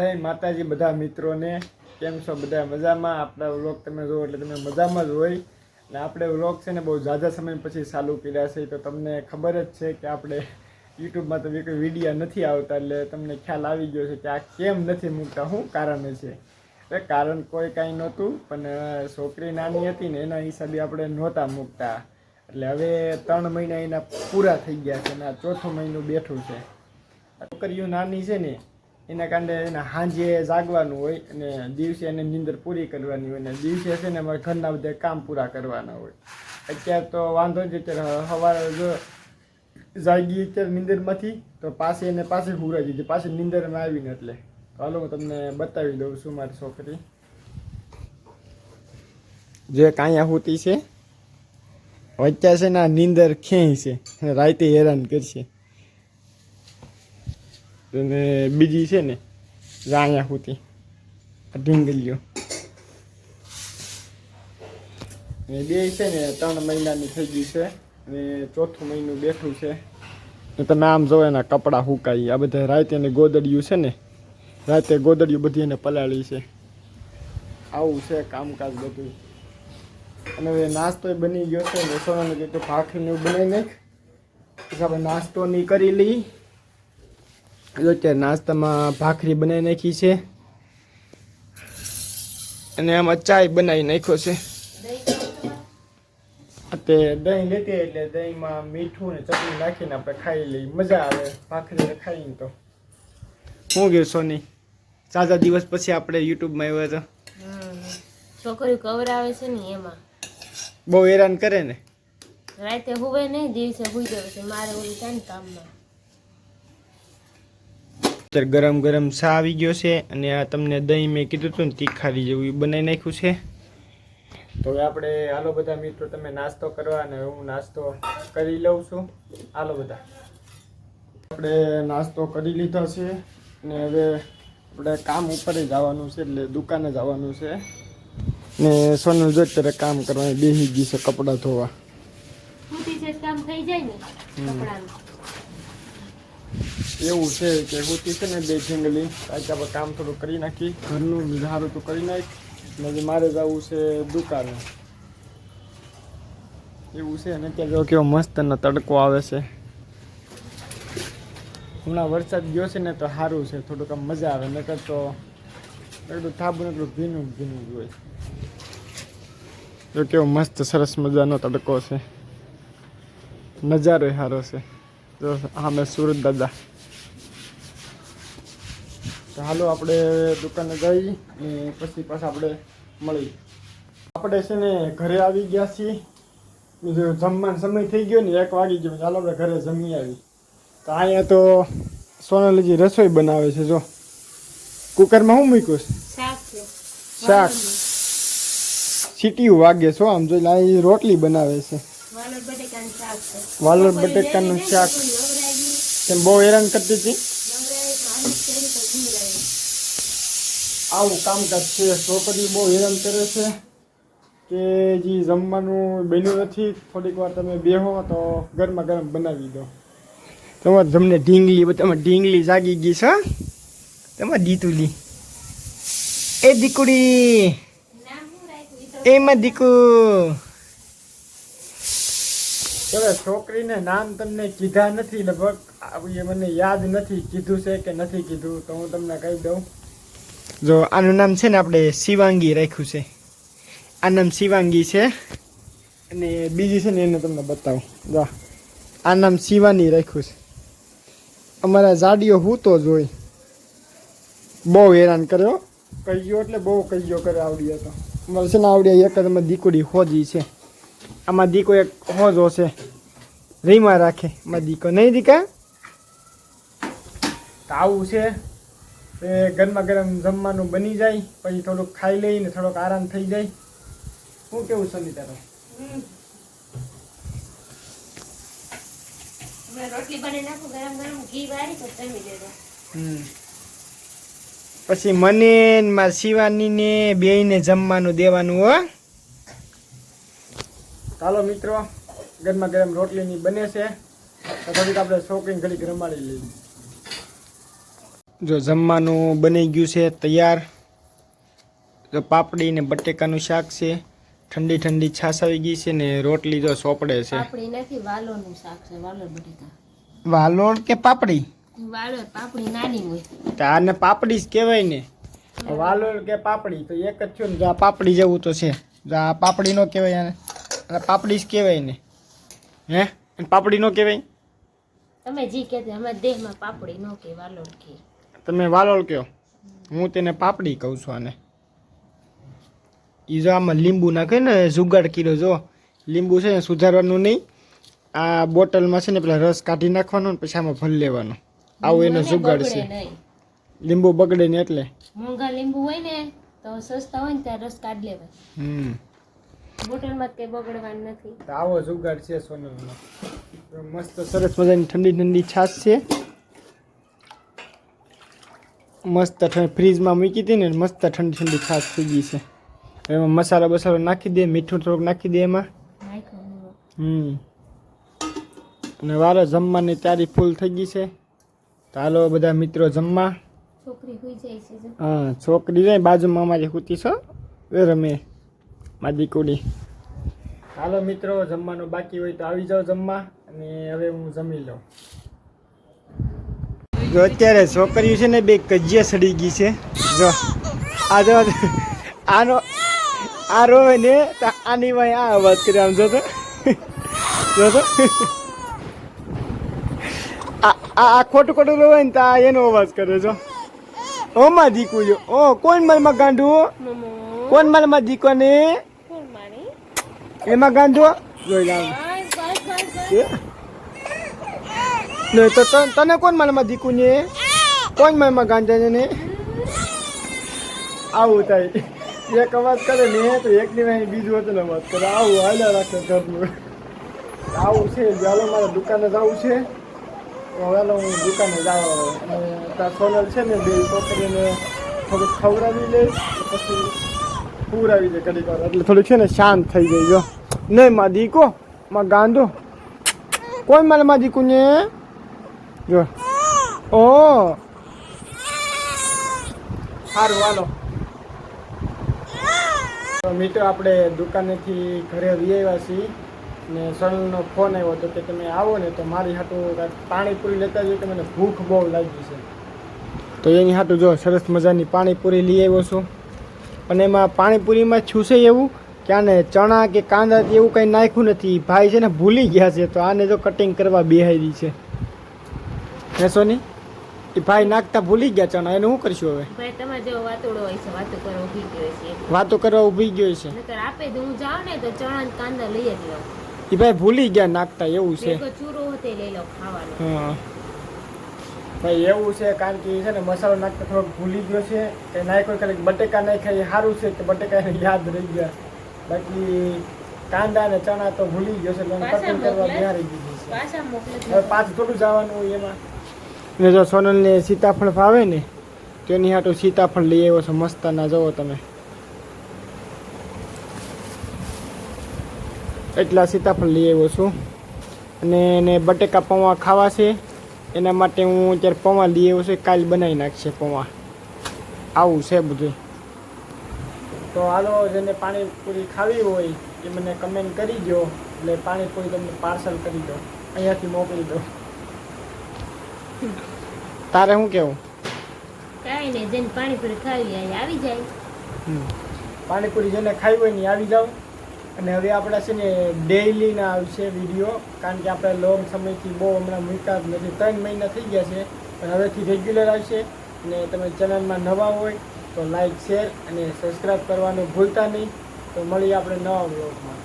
જય માતાજી બધા મિત્રોને. કેમ છો બધા? મજામાં? આપણા વ્લોગ તમે જુઓ એટલે તમે મજામાં જ હોય. અને આપણે વ્લોગ છે ને બહુ ઝાઝા સમય પછી ચાલુ કર્યા છે. તો તમને ખબર જ છે કે આપણે યુટ્યુબમાં તો કોઈ વિડીયા નથી આવતા એટલે તમને ખ્યાલ આવી ગયો છે કે આ કેમ નથી મૂકતા. શું કારણ છે? એટલે કારણ કોઈ કાંઈ નહોતું, પણ છોકરી નાની હતી ને એના હિસાબે આપણે નહોતા મૂકતા. એટલે હવે ત્રણ મહિના એના પૂરા થઈ ગયા છે અને આ ચોથો મહિનો બેઠું છે. છોકરીઓ નાની છે ને એના કારણે એને સાંજે જાગવાનું હોય અને દિવસે એને નીંદર પૂરી કરવાની હોય ને દિવસે છે ને અમારે ઘરના બધા કામ પૂરા કરવાના હોય. અત્યારે તો વાંધો જ અત્યારે સવારે જો જાગી અત્યારે નીંદરમાંથી, તો પાસે એને પાસે હુરાઈ દીધી પાછી નીંદરમાં આવીને એટલે. હાલો હું તમને બતાવી દઉં છું મારી છોકરી. જે કાંઈ હોતી છે વચ્ચે છે ને નીંદર ખેંચશે રાતે હેરાન કરશે. અને બીજી છે ને રાયા હોતી. ઢીંગલીઓ. ને બે છે ને, ત્રણ મહિનાની થઈ ગઈ છે. ને ચોથું મહિનું બેઠું છે. ને તમે આમ જોવો એના કપડાં હુકાઈ. આ બધા રાતે એને ગોદડિયું છે ને, રાતે ગોદડિયું બધી એને પલાળી છે. આવું છે કામકાજ બધું. અને હવે નાસ્તો બની ગયો છે ને, સોનાને કીધું ભાખરીને બનાવી નાખ. આપણે નાસ્તો નહીં કરી લઈ જો અત્યારે નાસ્તામાં ભાખરી બનાવી નાખી છે. અને આમાં ચાય બનાવી નાખ્યો છે. અત્યારે દહીં લેતી એટલે દહીંમાં મીઠું ને ચટણી નાખીને આપણે ખાઈ લઈએ. મજા આવે ભાખરી ખાઈને તો. શું ગયું સોની? સાજા દિવસ પછી આપણે યુટ્યુબમાં આવ્યો તો છોકરીઓ કવરાવે છે ને એમાં. બહુ હેરાન કરે ને. રાતે હુવે નહીં દિવસે હુઈ જવે છે. મારે ઓલું કામમાં. અત્યારે ગરમ ગરમ સા આવી ગયો છે અને આ તમને દહીં મેં કીધું હતું ને તીખારી જેવું એ બનાવી નાખ્યું છે. તો હવે આપણે હાલો બધા મિત્રો તમે નાસ્તો કરવા અને હું નાસ્તો કરી લઉં છું. હાલો બધા. આપણે નાસ્તો કરી લીધો છે ને હવે આપણે કામ ઉપર જવાનું છે એટલે દુકાને જવાનું છે. ને સોનલ જો અત્યારે કામ કરવાની બેસી ગઈ છે કપડાં ધોવા. કામ થઈ જાય ને કપડાનું. એવું છે કે હોતી છે ને બે જંગલી આજે આપણે કામ થોડું કરી નાખી. ઘરનું સારું તો કરી નાખ. પછી મારે જવું છે દુકાને. એવું છે અને ત્યાં જો કેવો મસ્ત નો તડકો આવે છે. હમણાં વરસાદ ગયો છે ને તો સારું છે, થોડુંક આમ મજા આવે. નકર તો એટલું થાબું એટલું ભીનું ભીનું જ હોય. જો કેવો મસ્ત સરસ મજાનો તડકો છે. નજારો સારો છે. જો સામે સુરત દાદા. તો હાલો આપણે દુકાને જઈ અને પછી પાછા આપણે મળી. આપણે છે ને ઘરે આવી ગયા છીએ. જમવાનો સમય થઈ ગયો ને એક વાગી ગયો. ચાલો આપણે ઘરે જમી આવી તો અહીંયા તો સોનાલીજી રસોઈ બનાવે છે જો. કુકરમાં શું મૂક્યું છે? શાક સીટી સીટીયું વાગે છો આમ જોઈ અહીં રોટલી બનાવે છે. વાલર બટેકાનું શાક તેમ બહુ હેરાન કરતી હતી નવરાવી, માલિશ કરી તો સુવડાવી. આવું કામકાજ છે. છોકરી બહુ હેરાન કરે છે કે જે જમવાનું બન્યું નથી, થોડીક વાર તમે બેહો તો ગરમા ગરમ બનાવી દો. તમારે જમને ઢીંગલી તમે ઢીંગલી જાગી ગઈ છે તમારે દીતુલી. એ દીકુડી. એમાં દીકુ. ચલો છોકરીને નામ તમને કીધા નથી, લગભગ એ મને યાદ નથી કીધું છે કે નથી કીધું, તો હું તમને કહી દઉં. જો આનું નામ છે ને આપણે શિવાંગી રાખ્યું છે. આ નામ શિવાંગી છે. અને બીજી છે ને એને તમને બતાવું. જો, આ નામ શિવાની રાખ્યું છે. અમારા જાડીઓ હું તો જ હોય. બહુ હેરાન કર્યો. કહીયો એટલે બહુ કહીયો કરે આવડી હતો. અમારે છે ને આવડી એક જ દીકરી હોજી છે. આમાં દીકો એક હોજો છે. રીમાં રાખે. આમાં દીકો. નહીં દીકા? આવું છે. એ ગરમા ગરમ જમવાનું બની જાય પછી થોડુંક ખાઈ લઈને થોડોક આરામ થઈ જાય. શું કેવું હમ. રોટલી બનાવી નાખું ગરમ ગરમ ઘી વાળી તો જમી લેજો પછી મને માર મારા શિવાની ને બેયને જમવાનું દેવાનું હો. ચાલો મિત્રો ગરમા ગરમ રોટલીની બને છે. તો થોડીક આપણે શોકિંગ ઘડીક રમાડી લઈએ. જો જમવાનું બની ગયું છે તૈયાર. જો પાપડી ને બટેકાનું શાક છે. ઠંડી ઠંડી છાશ આવી ગઈ છે ને રોટલી જો સોપડે છે. પાપડી નથી વાલોનું શાક છે વાલોર બટેકા. વાલોળ કે પાપડી? વાલોર પાપડી નાની હોય. તો આને પાપડી જ કહેવાય ને. વાલોળ કે પાપડી? તો એક જ થયું ને જો આ પાપડી જેવું તો છે. જો આ પાપડી નો કહેવાય આને. પાપડી જ કહેવાય ને. હે? પાપડી નો કહેવાય? તમે જી કહેતા અમે દેહમાં પાપડી નો કે વાલોર કે. તમે વાલોળ કહો. હું તેને પાપડી કહું છું આને. એ જો આમાં લીંબુ નાખે ને જુગાડ કીધો જો. લીંબુ છે ને સુધારવાનું નહીં. આ બોટલમાં છે ને પેલા રસ કાઢી નાખવાનો ને પછી આમાં ભરી લેવાનો. આવું એનો જુગાડ છે. લીંબુ બગડે ને એટલે. મોંઘા લીંબુ હોય ને તો સસ્તા હોય ને ત્યાં રસ કાઢી લેવાય. હમ. બોટલમાં કઈ બગડવાનું નથી. આવો જુગાડ છે સોનલનો. મસ્ત સરસ મજાની ઠંડી ઠંડી છાશ છે. મસ્ત ઠંડ ફ્રીજમાં મૂકી હતી ને મસ્ત ઠંડી ઠંડી છાશ થઈ ગઈ છે. એમાં મસાલો બસાલો નાખી દે મીઠું થોડુંક નાખી દે એમાં. હમ. અને વારો જમવાની તૈયારી ફૂલ થઈ ગઈ છે. તો હાલો બધા મિત્રો જમવા. હા છોકરી જાય બાજુમાં અમારી હુતી છો એ રમે મારી કુડી હાલો મિત્રો જમવાનું બાકી હોય તો આવી જાઓ જમવા અને હવે હું જમી લઉં. જો અત્યારે છોકરીઓ છે ને બે કજિયા સડી ગઈ છે. જો આ જો આનો આ રોવે ને આની ભાઈ આ અવાજ કરે આમ જો તો જો તો આ ખોટું ખોટું રોવે ને તો એનો અવાજ કરે જો. ઓમાં દીકુ જો. ઓ કોણ માલમાં ગાંડું કોણ માલમાં દીકો ને એમાં ગાંડું જોઈ લાવ બસ બસ બસ બસ ને તો તને કોણ મારામાં દીકુને કોણ મારામાં ગાંજાને આવું થાય એક અવાજ કરે ને તો એક ની બીજું હતું અવાજ કરે આવું હાલ્યા રાખે ઘરનું આવું છે ચાલો મારે દુકાને જવું છે હવે હું દુકાને જાવ અને ત્યાં સોનલ છે ને બે છોકરીને થોડુંક ખવડાવી લે પછી પૂરાવી દે ઘડીક વાર એટલે થોડુંક છે ને શાંત થઈ જાય જો નહીં માં દીકો માં ગાંધો કોણ મારે માં દીકુ ને જો. ઓ. સારું હાલો. તો મિત્રો, આપણે દુકાનેથી ઘરે આવી આવ્યા છીએ ને સનનો ફોન આવ્યો હતો કે તમે આવો ને તો મારી હાટું પાણીપુરી લેતા જઈએ કે મને ભૂખ બહુ લાગી છે. તો એની હાટું જો સરસ મજાની પાણીપુરી લઈ આવ્યો છું. અને એમાં પાણીપુરીમાં છૂસે એવું કે આને ચણા કે કાંદા એવું કંઈ નાખ્યું નથી. ભાઈ છે ને ભૂલી ગયા છે, તો આને જો કટિંગ કરવા બેહાઈ છે. હે સોની? એ ભાઈ નાખતા ભૂલી ગયા ચણા એને શું કરશું હવે? ભાઈ તમારે જેવો વાતોડો હોય છે વાતો કરવા ઊભી ગયો છે. વાતો કરવા ઊભી ગયો છે. નકર આપે તો હું જાઉં ને તો ચણા ને કાંદા લઈ જ લઉં. એ ભાઈ ભૂલી ગયા નાખતા એવું છે. ચૂરો હોતે લઈ લઉં ખાવાનો. હા. ભાઈ એવું છે કારણ કે છે ને મસાલો નાખતા થોડોક ભૂલી ગયો છે. કે નાખ્યો ખાલી બટેકા નાખ્યા એ સારું છે કે બટેકા એને યાદ રહી ગયા. બાકી કાંદા ને ચણા તો ભૂલી ગયો છે એટલે કટિંગ કરવા? બિહારી દીધી છે. પાછા મોકલે પાછું થોડું જવાનું હોય એમાં. ને જો સોનલને સીતાફળ ફાવે ને તેની હાટું સીતાફળ લઈ આવ્યો છો, મસ્તાના જવો તમે. એટલા સીતાફળ લઈ આવ્યો છું. અને એને બટેકા પૌવા ખાવા છે. એના માટે હું અત્યારે પૌવા લઈ આવ્યો છું, કાલ બનાવી નાખશે પૌવા. આવું છે બધું. તો હાલો, જેને પાણીપુરી ખાવી હોય, એ મને કમેન્ટ કરી દો એટલે પાણીપુરી તમને પાર્સલ કરી દો અહીંયાથી મોકલી દો તારે શું કેવું? કાંઈ નહીં જેને પાણીપુરી ખાવી આવી જાય. પાણીપુરી જેને ખાવી હોય ને આવી જાવ અને હવે આપણા છે ને ડેઈલીના આવશે વીડિયો કારણ કે આપણે લોંગ સમયથી બહુ હમણાં મૂક્યા જ નથી. ત્રણ મહિના થઈ ગયા છે પણ હવેથી રેગ્યુલર આવશે. અને તમે ચેનલમાં નવા હોય તો લાઈક શેર અને સબસ્ક્રાઈબ કરવાનું ભૂલતા નહીં. તો મળીએ આપણે નવા બ્લોગમાં